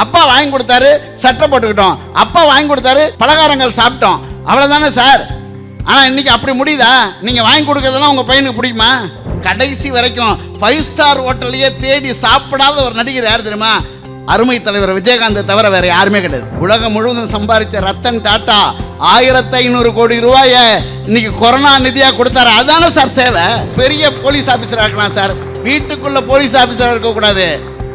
அப்பா வாங்கி கொடுத்தாரு சட்டை போட்டுக்கிட்டோம். அப்பா வாங்கி கொடுத்தாரு பலகாரங்கள் சாப்பிட்டோம். அவ்வளோதானே சார்? ஆனால் இன்னைக்கு அப்படி முடியுதா? நீங்கள் வாங்கி கொடுக்கறதெல்லாம் உங்கள் பையனுக்கு பிடிக்குமா? கடைசி வரைக்கும் ஃபைவ் ஸ்டார் ஹோட்டல்லையே தேடி சாப்பிடாத ஒரு நடிகர் யார் தெரியுமா? அருமை தலைவர் விஜயகாந்த் தவிர வேற யாருமே கிடையாது. உலகம் முழுவதும் சம்பாதிச்ச ரத்தன் டாட்டா ஆயிரத்தி ஐநூறு கோடி ரூபாய இன்னைக்கு கொரோனா நிதியாக கொடுத்தாரு. அதானே சார் சேவை? பெரிய போலீஸ் ஆஃபீஸராக இருக்கலாம் சார். வீட்டுக்குள்ள போலீஸ் ஆஃபீஸராக இருக்கக்கூடாது.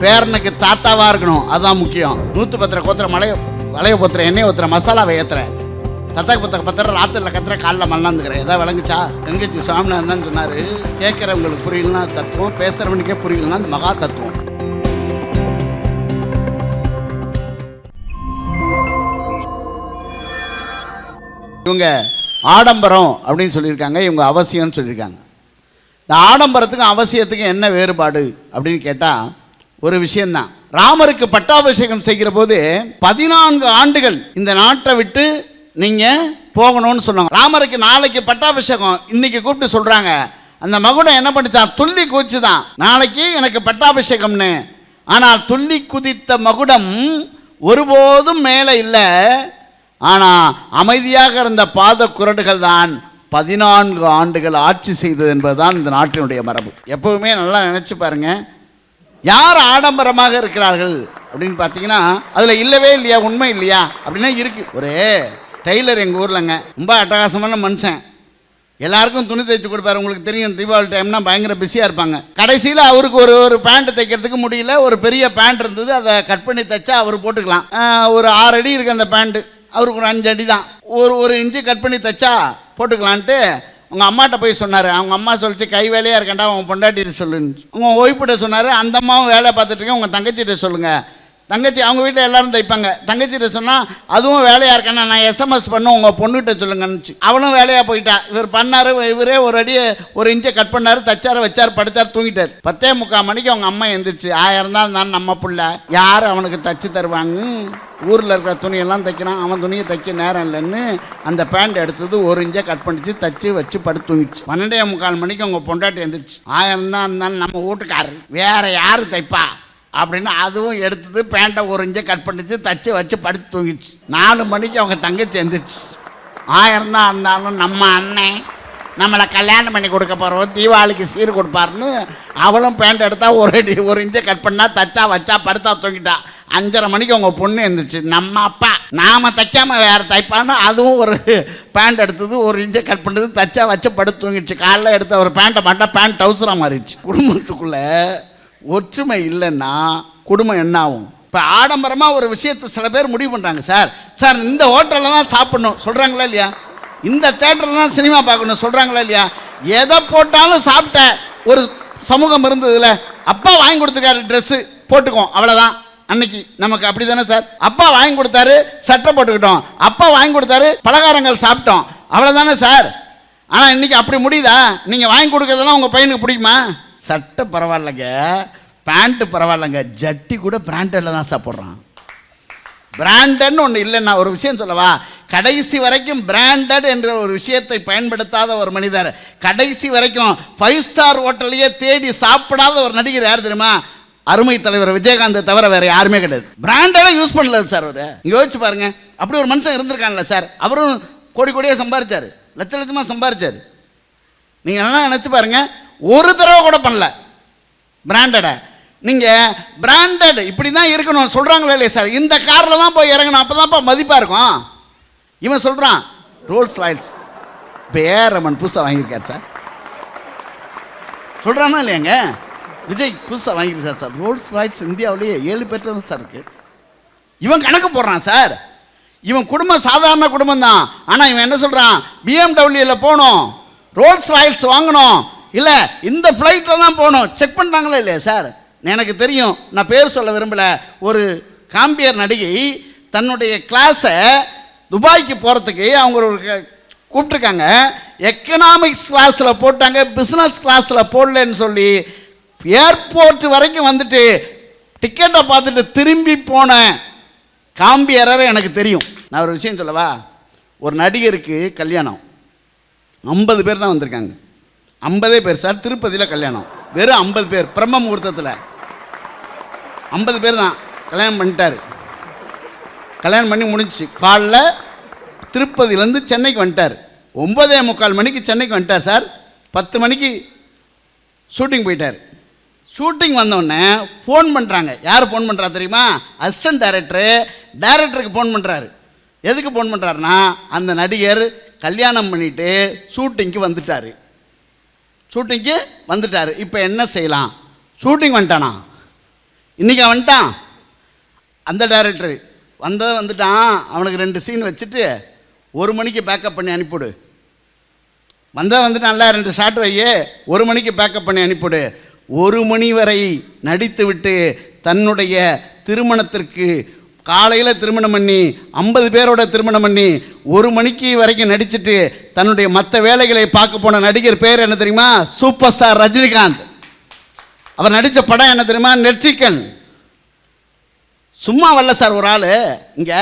பேரனுக்கு தாத்தாவாக இருக்கணும். அதுதான் முக்கியம். நூற்று பத்திர கோத்திர மலைய வளைய பத்திர எண்ணெய் ஊத்துற மசாலாவை ஏற்றுறேன் தத்தாக்கு பத்த பத்திர ராத்திரில் கத்துற காலில் மல்லாந்துக்கிறேன் ஏதாவது விளங்குச்சா? தென்கட்சி சுவாமிநாதன் தான் சொன்னார். கேட்குறவங்களுக்கு புரியலனா தத்துவம் பேசுகிறவனுக்கே புரியலனா அந்த மகா தத்துவம். இவங்க ஆடம்பரம் அப்படின்னு சொல்லியிருக்காங்க. இவங்க அவசியம்னு சொல்லியிருக்காங்க. இந்த ஆடம்பரத்துக்கும் அவசியத்துக்கும் என்ன வேறுபாடு அப்படின்னு கேட்டால் ஒரு விஷயம்தான். ராமருக்கு பட்டாபிஷேகம் செய்கிற போது பதினான்கு ஆண்டுகள் இந்த நாட்டை விட்டு நீங்கள் போகணும்னு சொன்னாங்க. ராமருக்கு நாளைக்கு பட்டாபிஷேகம் இன்னைக்கு கூப்பிட்டு சொல்கிறாங்க அந்த மகுடம் என்ன பண்ணிச்சான் துள்ளி குதிச்சு தான் நாளைக்கு எனக்கு பட்டாபிஷேகம்னு. ஆனால் துள்ளி குதித்த மகுடம் ஒருபோதும் மேலே இல்லை. ஆனால் அமைதியாக இருந்த பாத குரடுகள் தான் பதினான்கு ஆண்டுகள் ஆட்சி செய்தது என்பதுதான் இந்த நாட்டினுடைய மரபு. எப்பவுமே நல்லா நினச்சி பாருங்கள் யார் ஆடம்பரமாக இருக்கிறார்கள் அப்படின்னு பார்த்தீங்கன்னா அதில் இல்லவே இல்லையா உண்மை இல்லையா அப்படின்னா இருக்கு. ஒரு டெய்லர் எங்கள் ஊர்லங்க ரொம்ப அட்டகாசமான மனுஷன். எல்லாருக்கும் துணி தைச்சு கொடுப்பாரு உங்களுக்கு தெரியும் தீபாவளி டைம்னா பயங்கர பிஸியாக இருப்பாங்க. கடைசியில் அவருக்கு ஒரு ஒரு பேண்ட் தைக்கிறதுக்கு முடியல ஒரு பெரிய பேண்ட் இருந்தது அதை கட் பண்ணி தைச்சா அவர் போட்டுக்கலாம். ஒரு ஆறு அடி இருக்குது அந்த பேண்ட்டு அவருக்கு ஒரு அஞ்சு அடி தான் ஒரு ஒரு இன்ச்சு கட் பண்ணி தைச்சா போட்டுக்கலான்ட்டு உங்கள் அம்மாட்ட போய் சொன்னார். அவங்க அம்மா சொல்லிச்சு கை வேலையாக இருக்கேன்டா உன் பொண்டாட்டிட்டு சொல்லுன்னு. உங்கள் ஒய்ஃபிட்ட சொன்னார் அந்த அம்மாவும் வேலை பார்த்துட்டு இருக்கேன் உங்கள் தங்கச்சிகிட்ட சொல்லுங்கள் தங்கச்சி அவங்க வீட்டில் எல்லாரும் தைப்பாங்க. தங்கச்சிகிட்ட சொன்னால் அதுவும் வேலையாக இருக்கேன்னா நான் எஸ்எம்எஸ் பண்ணும் உங்கள் பொண்ணுகிட்ட சொல்லுங்கன்னு அவளும் வேலையாக போயிட்டா. இவர் பண்ணார் இவரே ஒரு அடி ஒரு இன்ச்சை கட் பண்ணார் தச்சார் வச்சார் படுத்தார் தூங்கிட்டார். பத்தே முக்கால் மணிக்கு அவங்க அம்மா எழுந்திரிச்சு ஆயிரம் தான் இருந்தாலும் நம்ம பிள்ளை. யார் அவனுக்கு தச்சு தருவாங்க? ஊரில் இருக்கிற துணியெல்லாம் தைக்கிறான். அவன் துணியை தைக்க நேரம் இல்லைன்னு அந்த பேண்ட் எடுத்தது ஒரு இன்ச்சை கட் பண்ணிச்சு தச்சு வச்சு படுத்து தூங்கிச்சு. பன்னெண்டே முக்கால் மணிக்கு அவங்க பொண்டாட்டி எழுந்திரிச்சு ஆயிரம் தான் இருந்தாலும் நம்ம வீட்டுக்காரர் வேற யார் தைப்பா? அப்படின்னு அதுவும் எடுத்தது பேண்ட்டை ஒரு இன்ச்சை கட் பண்ணிச்சு தச்சு வச்சு படுத்து தூங்கிச்சு. நாலு மணிக்கு அவங்க தங்கச்சி எந்திரிச்சு ஆயிரம் தான் இருந்தாலும் நம்ம அண்ணன் நம்மளை கல்யாணம் பண்ணி கொடுக்க போகிறோம் தீபாவளிக்கு சீர் கொடுப்பாருன்னு அவளும் பேண்ட் எடுத்தால் ஒரு அடி ஒரு இன்ச்சை கட் பண்ணால் தச்சா வச்சா படுத்தா தூங்கிட்டா. அஞ்சரை மணிக்கு அவங்க பொண்ணு இருந்துச்சு நம்ம அப்பா நாம் தைக்காமல் வேறு தைப்பான்னு அதுவும் ஒரு பேண்ட் எடுத்தது ஒரு இன்ச்சை கட் பண்ணது தச்சா வச்சு படுத்து தூங்கிடுச்சு. காலைல எடுத்த ஒரு பேண்ட்டை மாட்டால் பேண்ட் டவுசராக மாறிடுச்சு. குடும்பத்துக்குள்ளே ஒற்றுமை இல்லைன்னா குடும்பம் என்ன ஆகும்? இப்போ ஆடம்பரமாக ஒரு விஷயத்தை சில பேர் முடிவு பண்ணுறாங்க சார் சார் இந்த ஹோட்டலில் தான் சாப்பிட்ணும். சொல்கிறாங்களா இல்லையா? இந்த தேட்டர்லாம் சினிமா பார்க்கணும் சொல்கிறாங்களா இல்லையா? எதை போட்டாலும் சாப்பிட்ட ஒரு சமூகம் இருந்ததுல அப்பா வாங்கி கொடுத்துருக்காரு ட்ரெஸ்ஸு போட்டுக்குவோம் அவ்வளோதான் அன்னைக்கு நமக்கு அப்படி தானே சார்? அப்பா வாங்கி கொடுத்தாரு சட்டை போட்டுக்கிட்டோம். அப்பா வாங்கி கொடுத்தாரு பலகாரங்கள் சாப்பிட்டோம் அவ்வளோதானே சார்? ஆனால் இன்னைக்கு அப்படி முடியுதா? நீங்கள் வாங்கி கொடுக்குறதெல்லாம் உங்கள் பையனுக்கு பிடிக்குமா? சட்டை பரவாயில்லைங்க பேண்ட்டு பரவாயில்லைங்க ஜட்டி கூட பிராண்டில் தான் சாப்பிட்றான் பிராண்டட்னு ஒன்று இல்லைன்னா ஒரு விஷயம் சொல்லவா? கடைசி வரைக்கும் பிராண்டட் என்ற ஒரு விஷயத்தை பயன்படுத்தாத ஒரு மனிதர். கடைசி வரைக்கும் ஃபைவ் ஸ்டார் ஹோட்டல்லையே தேடி சாப்பிடாத ஒரு நடிகர் யார் தெரியுமா? அருமை தலைவர் விஜயகாந்த் தவிர வேற யாருமே கிடையாது. பிராண்டடாக யூஸ் பண்ணல சார் அவர். யோசிச்சு பாருங்க. அப்படி ஒரு மனுஷன் இருந்திருக்கான்ல சார். அவரும் கோடி கோடியாக சம்பாரிச்சார். லட்ச லட்சமாக சம்பாரிச்சார். நீங்கள் நல்லா நினச்சி பாருங்க. ஒரு தடவை கூட பண்ணல. பிராண்டடை நீங்கள் பிராண்டட் இப்படி தான் இருக்கணும். சொல்கிறாங்களே இல்லையா சார்? இந்த காரில் தான் போய் இறங்கணும். அப்போ தான்ப்பா மதிப்பாக இருக்கும். இவன் சொல்கிறான் ரோல்ஸ் ராயல்ஸ் இப்போ புதுசாக வாங்கியிருக்கார் சார். சொல்கிறானா இல்லையாங்க? விஜய் புதுசாக வாங்கியிருக்கார் சார். ரோல்ஸ் ராயல்ஸ் இந்தியாவிலேயே ஏழு பேர்ட்டு தான் சார் இருக்குது இவன் கணக்கு போடுறான் சார். இவன் குடும்பம் சாதாரண குடும்பம் தான். ஆனால் இவன் என்ன சொல்கிறான் பிஎம்டபிள்யூவில் போகணும். ரோல்ஸ் ராயல்ஸ் வாங்கணும். இல்லை இந்த ஃப்ளைட்டில் தான் போகணும். செக் பண்ணுறாங்களா இல்லையா சார்? எனக்கு தெரியும் நான் பேர் சொல்ல விரும்பலை. ஒரு காம்பியர் நடிகை தன்னுடைய கிளாஸை துபாய்க்கு போகிறதுக்கு அவங்க ஒரு கூப்பிட்டுருக்காங்க. கூப்பிட்ருக்காங்க எக்கனாமிக்ஸ் கிளாஸில் போட்டாங்க பிஸ்னஸ் கிளாஸில் போடலன்னு சொல்லி ஏர்போர்ட் வரைக்கும் வந்துட்டு டிக்கெட்டை பார்த்துட்டு திரும்பி போன காம்பியரரை எனக்கு தெரியும். நான் ஒரு விஷயம் சொல்லவா? ஒரு நடிகருக்கு கல்யாணம். ஐம்பது பேர் தான் வந்திருக்காங்க. ஐம்பதே பேர். சார் திருப்பதியில் கல்யாணம். வெறும் ஐம்பது பேர். பிரம்ம முகூர்த்தத்தில். ஐம்பது பேர் தான் கல்யாணம் பண்ணிட்டாரு. கல்யாணம் பண்ணி முடிஞ்சுச்சு. காலைல திருப்பதியிலேருந்து சென்னைக்கு வந்துட்டார். ஒம்பதே முக்கால் மணிக்கு சென்னைக்கு வந்துட்டார் சார். பத்து மணிக்கு ஷூட்டிங் போயிட்டார். ஷூட்டிங் வந்தோடனே ஃபோன் பண்ணுறாங்க யார் ஃபோன் பண்ணுறா தெரியுமா? Assistant director. டைரக்டருக்கு ஃபோன் பண்ணுறாரு எதுக்கு ஃபோன் பண்ணுறாருன்னா அந்த நடிகர் கல்யாணம் பண்ணிட்டு ஷூட்டிங்க்கு வந்துட்டார். ஷூட்டிங்க்கு வந்துட்டார். இப்போ என்ன செய்யலாம்? ஷூட்டிங் வந்துட்டானா? இன்றைக்கி வந்துட்டான். அந்த டைரக்டர் வந்ததும் வந்துட்டான். அவனுக்கு ரெண்டு சீன் வச்சுட்டு ஒரு மணிக்கு பேக்கப் பண்ணி அனுப்பிவிடு. வந்தா வந்துட்டான்ல ரெண்டு ஷாட் வையே. ஒரு மணிக்கு பேக்கப் பண்ணி அனுப்பிவிடு. ஒரு மணி வரை நடித்து விட்டு தன்னுடைய திருமணத்திற்கு காலையில் திருமணம் பண்ணி ஐம்பது பேரோட திருமணம் பண்ணி ஒரு மணிக்கு வரைக்கும் நடிச்சுட்டு தன்னுடைய மற்ற வேலைகளை பார்க்க போன நடிகர் பேர் என்ன தெரியுமா? Super star Rajinikanth. அவர் நடித்த படம் என்ன தெரியுமா? நெற்றிக்கன் சும்மா வரல சார் ஒரு ஆள். இங்கே.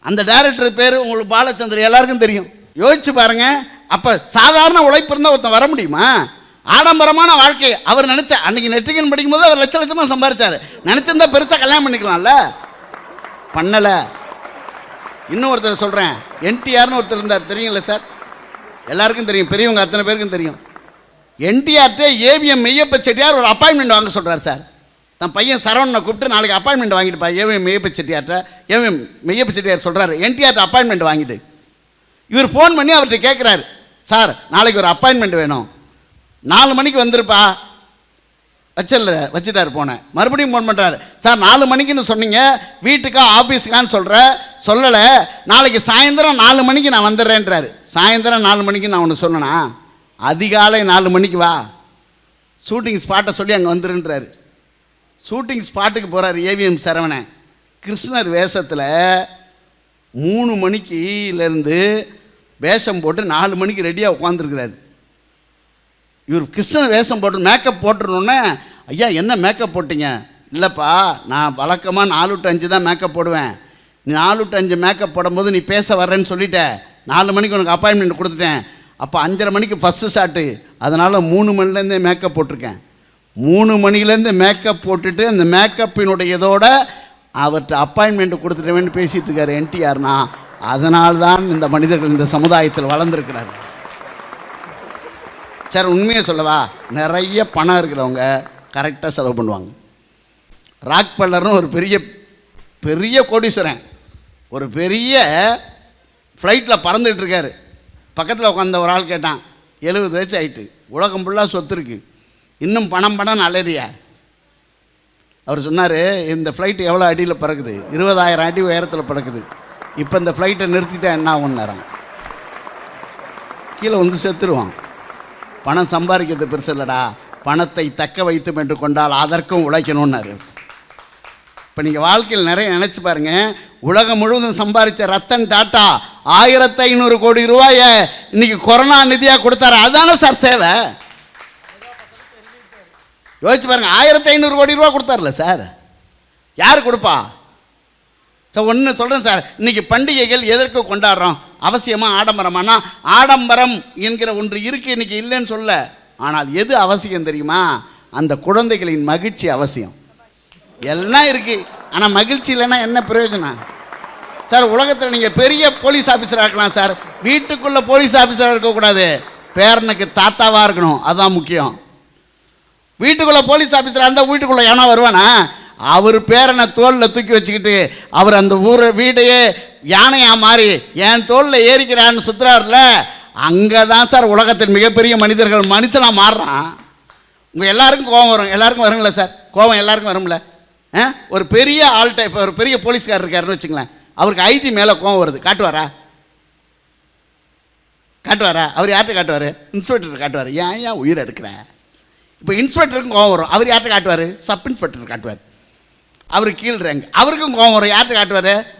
அந்த டைரக்டர் பேர் உங்களுக்கு பாலச்சந்தர் எல்லாருக்கும் தெரியும். யோசிச்சு பாருங்க. அப்போ சாதாரண உழைப்பு இருந்தால் ஒருத்தன் வர முடியுமா? ஆடம்பரமான வாழ்க்கை அவர் நினச்ச அன்னைக்கு நெற்றிகன் படிக்கும்போது அவர் லட்ச லட்சமாக சம்பாரிச்சார். நினச்சிருந்தா பெருசாக கல்யாணம் பண்ணிக்கலாம்ல? பண்ணலை. இன்னும் ஒருத்தர் சொல்கிறேன் என்டிஆர்னு ஒருத்தர் இருந்தார். தெரியுங்களா சார்? எல்லாருக்கும் தெரியும். பெரியவங்க அத்தனை பேருக்கும் தெரியும். என்டிஆர்டே ஏவிஎம் மெய்யப்ப செட்டியார் ஒரு அப்பாயின்மெண்ட் வாங்க சொல்கிறார் சார். தன் பையன் சரவணனை கூப்பிட்டு நாளைக்கு அப்பாயின்மெண்ட் வாங்கிட்டுப்பா ஏவிஎம் மெய்யப்ப செட்டியார்ட்ட ஏவிஎம் மெய்யப்ப செட்டியார் சொல்கிறாரு என்டிஆர்ட்ட அப்பாயின்மெண்ட் வாங்கிட்டு இவர் ஃபோன் பண்ணி அவர்கிட்ட கேட்குறாரு சார் நாளைக்கு ஒரு அப்பாயின்மெண்ட் வேணும். நாலு மணிக்கு வந்துருப்பா. வச்சிடல வச்சுட்டாரு போனேன் மறுபடியும் ஃபோன் பண்ணுறாரு சார் நாலு மணிக்குன்னு சொன்னீங்க வீட்டுக்கா ஆஃபீஸுக்கான்னு சொல்கிற சொல்லலை. நாளைக்கு சாயந்தரம் நாலு மணிக்கு நான் வந்துடுறேன்றாரு. சாயந்தரம் நாலு மணிக்கு நான் ஒன்று சொன்னேனா அதிகாலை நாலு மணிக்கு வா. ஷூட்டிங் ஸ்பாட்டை சொல்லி அங்கே வந்துருன்றாரு. ஷூட்டிங் ஸ்பாட்டுக்கு போகிறார் ஏவிஎம் சரவணன். கிருஷ்ணர் வேஷத்தில் மூணு மணிக்குலேருந்து வேஷம் போட்டு நாலு மணிக்கு ரெடியாக உட்காந்துருக்கிறார் இவர் கிருஷ்ணன் வேஷம் போட்டு மேக்கப் போட்டுருணுன்னே ஐயா என்ன மேக்கப் போட்டீங்க? இல்லைப்பா நான் வழக்கமாக நாலு டு அஞ்சு தான் மேக்கப் போடுவேன். நீ நாலு டு அஞ்சு மேக்கப் போடும்போது நீ பேச வர்றேன்னு சொல்லிட்ட. நாலு மணிக்கு உனக்கு அப்பாயின்மெண்ட் கொடுத்துட்டேன். அப்போ அஞ்சரை மணிக்கு ஃபஸ்ட்டு ஷாட்டு அதனால் மூணு மணிலேருந்தே மேக்கப் போட்டிருக்கேன். மூணு மணிலேருந்து மேக்கப் போட்டுட்டு அந்த மேக்கப்பினுடைய இதோட அவர்கிட்ட அப்பாயின்மெண்ட் கொடுத்துட்டேன்னு பேசிகிட்டு இருக்காரு என்டிஆர்னா அதனால்தான் தான் இந்த மனிதர்கள் இந்த சமுதாயத்தில் வளர்ந்துருக்கிறார் சார் உண்மையை சொல்லவா? நிறைய பணம் இருக்கிறவங்க கரெக்டாக செலவு பண்ணுவாங்க. ராக் பல்லர்னு ஒரு பெரிய பெரிய கோடீஸ்வரன். ஒரு பெரிய ஃப்ளைட்டில் பறந்துகிட்டு இருக்காரு. பக்கத்தில் உட்காந்த ஒரு ஆள் கேட்டான் எழுபது வயசு ஆயிட்டு உலகம் ஃபுல்லாக சொத்து இருக்குது இன்னும் பணம் பணம் அலறியா அவர் சொன்னார் இந்த ஃப்ளைட் எவ்வளோ அடியில் பறக்குது? இருபதாயிரம் அடி உயரத்தில் பறக்குது. இப்போ இந்த ஃப்ளைட்டை நிறுத்திட்டா என்ன ஆகும்னாரான் கீழே வந்து செத்துருவான். பணம் சம்பாதிக்கிறது பெருசு இல்லைடா. பணத்தை தக்க வைத்தும் என்று கொண்டால் அதற்கும் உழைக்கணும்னாரு. இப்போ நீங்கள் வாழ்க்கையில் நிறைய நினச்சி பாருங்க. உலகம் முழுவதும் சம்பாதிச்ச ரத்தன் டாட்டா ஆயிரத்தி ஐநூறு கோடி ரூபாய இன்னைக்கு கொரோனா நிதியாக கொடுத்தாரு. அதானே சார் சேவை? யோசிச்சு பாருங்க ஆயிரத்தி ஐநூறு கோடி ரூபா கொடுத்தார்ல சார்? யார் கொடுப்பா? சார் ஒன்று சொல்கிறேன் சார். இன்னைக்கு பண்டிகைகள் எதற்கு கொண்டாடுறோம்? அவசியமாக ஆடம்பரமானா? ஆடம்பரம் என்கிற ஒன்று இருக்குது இன்னைக்கு இல்லைன்னு சொல்ல. ஆனால் எது அவசியம் தெரியுமா? அந்த குழந்தைகளின் மகிழ்ச்சி அவசியம். எல்லாம் இருக்குது ஆனால் மகிழ்ச்சி இல்லைன்னா என்ன பிரயோஜனம்? சார் உலகத்தில் நீங்கள் பெரிய போலீஸ் ஆஃபீஸராக இருக்கலாம் சார். வீட்டுக்குள்ளே போலீஸ் ஆஃபீஸராக இருக்கக்கூடாது. பேரனுக்கு தாத்தாவாக இருக்கணும். அதுதான் முக்கியம். வீட்டுக்குள்ளே போலீஸ் ஆஃபீஸராக இருந்தால் வீட்டுக்குள்ளே எவனா வருவானா? அவர் பேரனை தோளில் தூக்கி வச்சுக்கிட்டு அவர் அந்த ஊரை வீடையே யானையாக மாறி என் தோளில் ஏறிக்கிறான்னு சுற்றுறாருல அங்கே தான் சார் உலகத்தின் மிகப்பெரிய மனிதர்கள் மனுஷனாக மாறுறான். உங்கள் எல்லாருக்கும் கோபம் வரும். எல்லாருக்கும் வருங்களா சார்? கோபம் எல்லாருக்கும் வரும்ல? ஒரு பெரிய ஆள்கிட்ட இப்போ ஒரு பெரிய போலீஸ்கார் இருக்காருன்னு வச்சுங்களேன். அவருக்கு ஐஜி மேலே கோபம் வருது. காட்டுவாரா? காட்டுவாரா? அவர் யார்கிட்ட காட்டுவார்? இன்ஸ்பெக்டர் காட்டுவார். ஏன் ஏன் உயிர் எடுக்கிறேன் இப்போ இன்ஸ்பெக்டருக்கும் கோவம் வரும். அவர் யார்கிட்ட காட்டுவார்? சப் இன்ஸ்பெக்டர் காட்டுவார். அவர் கீழ் ரேங்க் அவருக்கும் கோவம் வரும். யார்கிட்ட காட்டுவார்?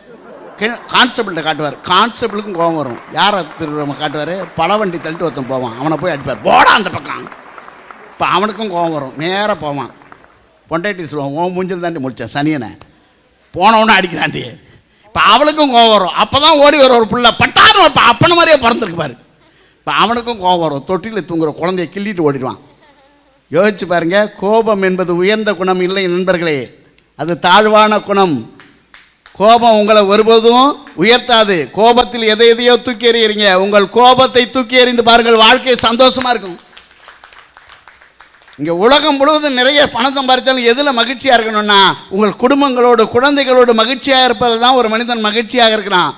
கான்ஸ்டபிள்கிட்ட காட்டுவார். கான்ஸ்டபிளுக்கும் கோவம் வரும். யாரை திரும்ப காட்டுவார்? பல வண்டி தள்ளிட்டு ஒருத்தன் போவான். அவனை போய் அடிப்பார். போடா அந்த பக்கம். இப்போ அவனுக்கும் கோவம் வரும். நேராக போவான். பொண்டாட்டி சொல்லுவான் ஓ மூஞ்சில் தாண்டி முடித்தேன் சனியனை. போனவொன்னே அடிக்கிறாண்டி இப்போ அவளுக்கும் கோவம் வரும். அப்போ தான் ஓடி வர ஒரு பிள்ளை. பட்டாரம் இப்போ அப்பனை மாதிரியே பிறந்திருக்கு பாரு. இப்போ அவனுக்கும் கோவம் வரும். தொட்டியில் தூங்குற குழந்தைய கிள்ளிட்டு ஓடிடுவான். யோசிச்சு பாருங்க கோபம் என்பது உயர்ந்த குணம் இல்லை நண்பர்களே. அது தாழ்வான குணம். கோபம் உங்களை ஒருபோதும் உயர்த்தாது. கோபத்தில் எதை எதையோ தூக்கி எறியறீங்க. உங்கள் கோபத்தை தூக்கி எறிந்து பாருங்கள். வாழ்க்கை சந்தோஷமாக இருக்கும். இங்கே உலகம் முழுவதும் நிறைய பணம் சம்பாதிச்சாலும் எதில் மகிழ்ச்சியாக இருக்கணும்னா உங்கள் குடும்பங்களோடு குழந்தைகளோடு மகிழ்ச்சியாக இருப்பது தான் ஒரு மனிதன் மகிழ்ச்சியாக இருக்கிறான்.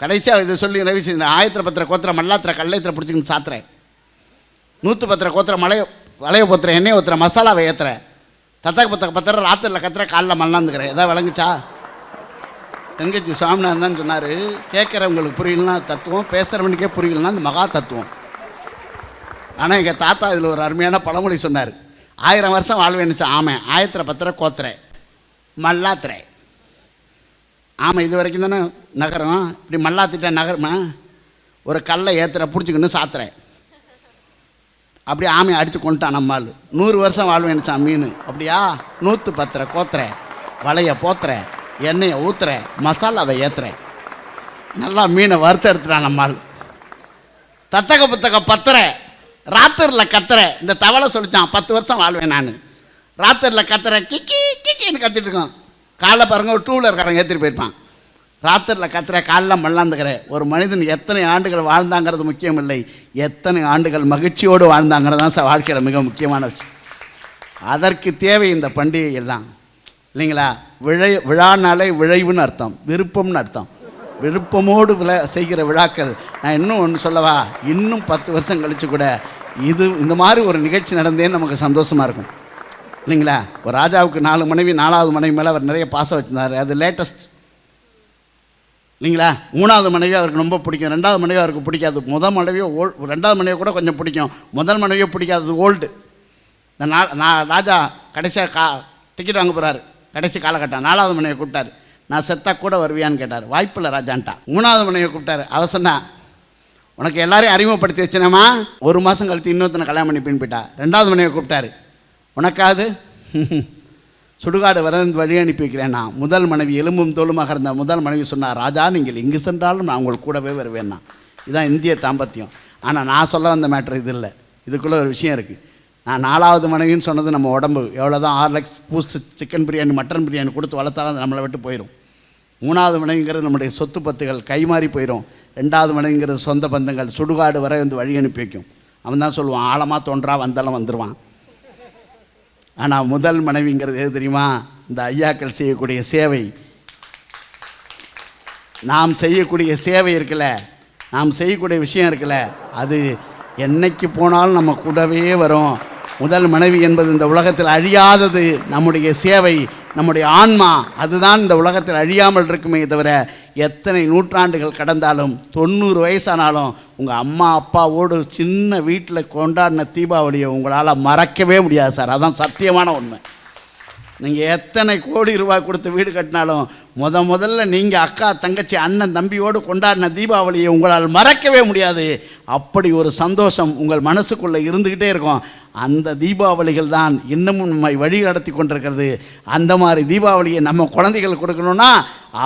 கடைசியாக இதை சொல்லி ரவி இந்த ஆயத்திர பத்திர கோத்திர மல்லாத்திர கல்லைத்திர பிடிச்சிக்கின்னு சாத்துறேன். நூற்று பத்திர கோத்திர மலைய வளைய போத்துற எண்ணெய் ஊத்துற மசாலாவை ஏற்றுற தத்தக்க பத்தக்க பத்திர ராத்திரியில் கத்துற காலில் மல்லாந்துக்கிறேன் எதாவது விளங்குச்சா? தங்கச்சி சுவாமிநாதன் தான் சொன்னார் கேட்குறவங்களுக்கு புரியலனா தத்துவம் பேசுகிறவனுக்கே புரியலனா அந்த மகா தத்துவம். ஆனால் எங்கள் தாத்தா இதில் ஒரு அருமையான பழமொழி சொன்னார். ஆயிரம் வருஷம் வாழ்வேன்னுச்சு ஆமை ஆயத்திர பத்திர கோத்திரை மல்லாத்திரை. ஆமாம் இது வரைக்கும் தானே நகரம்? இப்படி மல்லாத்திட்ட நகரமா? ஒரு கல்லை ஏத்துற பிடிச்சிக்கின்னு சாத்துறேன். அப்படியே ஆமையை அடித்து கொண்டுட்டான் நம்மால். நூறு வருஷம் வாழ்வேன்னுச்சான் மீன். அப்படியா? நூற்று பத்திர கோத்துறேன் வலையை போத்துறேன் எண்ணெயை ஊத்துறேன் மசாலாவை ஏற்றுறேன் நல்லா மீனை வறுத்து எடுத்துட்டான் நம்மால். தத்தக புத்தக பத்திரை. ராத்திரில் கத்துற இந்த தவளை சொல்லிச்சான் பத்து வருஷம் வாழ்வேன் நான். ராத்திரில் கத்துற கிக்கி கிக்கின்னு கத்திட்டு இருக்கோம் காலைல பாருங்க ஒரு டூ வீலர்காரன் ஏற்றிட்டு போயிருப்பான். ராத்திரில் கத்துற காலைல மல்லாந்துக்கிற ஒரு மனிதன் எத்தனை ஆண்டுகள் வாழ்ந்தாங்கிறது முக்கியம் இல்லை எத்தனை ஆண்டுகள் மகிழ்ச்சியோடு வாழ்ந்தாங்கிறது தான் சார் வாழ்க்கையில் மிக முக்கியமான விஷயம். அதற்கு தேவை இந்த பண்டிகைகள் தான் இல்லைங்களா? விழை விழானாலே விழைவுன்னு அர்த்தம் விருப்பம்னு அர்த்தம். விருப்பமோடு விழா செய்கிற விழாக்கள். நான் இன்னும் ஒன்று சொல்லவா? இன்னும் பத்து வருஷம் கழித்து கூட இது இந்த மாதிரி ஒரு நிகழ்ச்சி நடந்தேன்னு நமக்கு சந்தோஷமாக இருக்கும். இல்லைங்களா? ஒரு ராஜாவுக்கு நாலு மனைவி நாலாவது மனைவி மேலே அவர் நிறைய பாசம் வச்சிருந்தார். அது லேட்டஸ்ட் இல்லைங்களா? மூணாவது மனைவி அவருக்கு ரொம்ப பிடிக்கும். ரெண்டாவது மனைவி அவருக்கு பிடிக்காது. முதல் மனைவியோ ஓல் ரெண்டாவது மனைவி கூட கொஞ்சம் பிடிக்கும். முதல் மனைவியோ பிடிக்காதது ஓல்டு இந்த நா நான் ராஜா கடைசியாக கா டிக்கெட் வாங்க போகிறாரு கடைசி காலகட்டம். நாலாவது மனைவியை கூப்பிட்டாரு. நான் செத்தா கூட வருவியான்னு கேட்டார். வாய்ப்பில்லை ராஜான்ட்டா. மூணாவது மனைவியை கூப்பிட்டாரு. அவ உனக்கு எல்லாரையும் அறிமுகப்படுத்தி வச்சனேம்மா. ஒரு மாதம் கழித்து இன்னொருத்தனை கல்யாணம் பண்ணி பின் போயிட்டா ரெண்டாவது மனைவி கூப்பிட்டாரு. உனக்காது சுடுகாடு வரந்து வழி அனுப்பி வைக்கிறேன் நான் முதல் மனைவி எலும்பும் தோலுமாக இருந்த முதல் மனைவி சொன்னார் ராஜா நீங்கள் எங்கு சென்றாலும் நான் உங்களுக்கு கூடவே வருவேன்னா இதுதான் இந்திய தாம்பத்தியம். ஆனால் நான் சொல்ல வந்த மேட்ரு இது இல்லை. இதுக்குள்ளே ஒரு விஷயம் இருக்குது நான் நாலாவது மனைவின்னு சொன்னது நம்ம உடம்பு. எவ்வளோ தான் Horlicks Boost chicken biryani mutton biryani கொடுத்து வளர்த்தாலும் நம்மளை விட்டு போயிடும் மூணாவது மனைவிங்கிறது நம்முடைய சொத்து பத்துகள் கைமாறி போயிடும் ரெண்டாவது மனைவிங்கிறது சொந்த பந்தங்கள் சுடுகாடு வரை வந்து வழி அனுப்பி வைக்கும். அவன் தான் சொல்லுவான் ஆழமாக தோன்றா வந்தாலும் வந்துடுவான் ஆனால் முதல் மனைவிங்கிறது எது தெரியுமா? இந்த ஐயாக்கள் செய்யக்கூடிய சேவை. நாம் செய்யக்கூடிய சேவை இருக்குல்ல நாம் செய்யக்கூடிய விஷயம் இருக்குல்ல அது என்னைக்கு போனாலும் நம்ம கூடவே வரும். முதல் மனைவி என்பது இந்த உலகத்தில் அழியாதது. நம்முடைய சேவை நம்முடைய ஆன்மா அதுதான் இந்த உலகத்தில் அழியாமல் இருக்குமே தவிர எத்தனை நூற்றாண்டுகள் கடந்தாலும் தொண்ணூறு வயசானாலும் உங்கள் அம்மா அப்பாவோடு சின்ன வீட்டில் கொண்டாடின தீபாவளியை உங்களால் மறக்கவே முடியாது சார். அதான் சத்தியமான உண்மை. நீங்கள் எத்தனை கோடி ரூபாய் கொடுத்து வீடு கட்டினாலும் முத முதல்ல நீங்கள் அக்கா தங்கச்சி அண்ணன் தம்பியோடு கொண்டாடின தீபாவளியை உங்களால் மறக்கவே முடியாது. அப்படி ஒரு சந்தோஷம் உங்கள் மனசுக்குள்ளே இருந்துக்கிட்டே இருக்கும். அந்த தீபாவளிகள் தான் இன்னமும் நம்மை வழி நடத்தி கொண்டிருக்கிறது. அந்த மாதிரி தீபாவளியை நம்ம குழந்தைகள் கொடுக்கணும்னா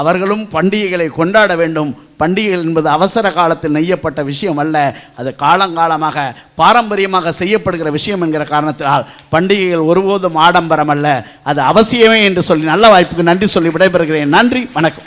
அவர்களும் பண்டிகைகளை கொண்டாட வேண்டும். பண்டிகைகள் என்பது அவசர காலத்தில் நெய்யப்பட்ட விஷயம் அல்ல. அது காலங்காலமாக பாரம்பரியமாக செய்யப்படுகிற விஷயம் என்கிற காரணத்தினால் பண்டிகைகள் ஒருபோதும் ஆடம்பரம் அல்ல. அது அவசியமே என்று சொல்லி நல்ல வாய்ப்புக்கு நன்றி சொல்லி விடைபெறுகிறேன். நன்றி வணக்கம்.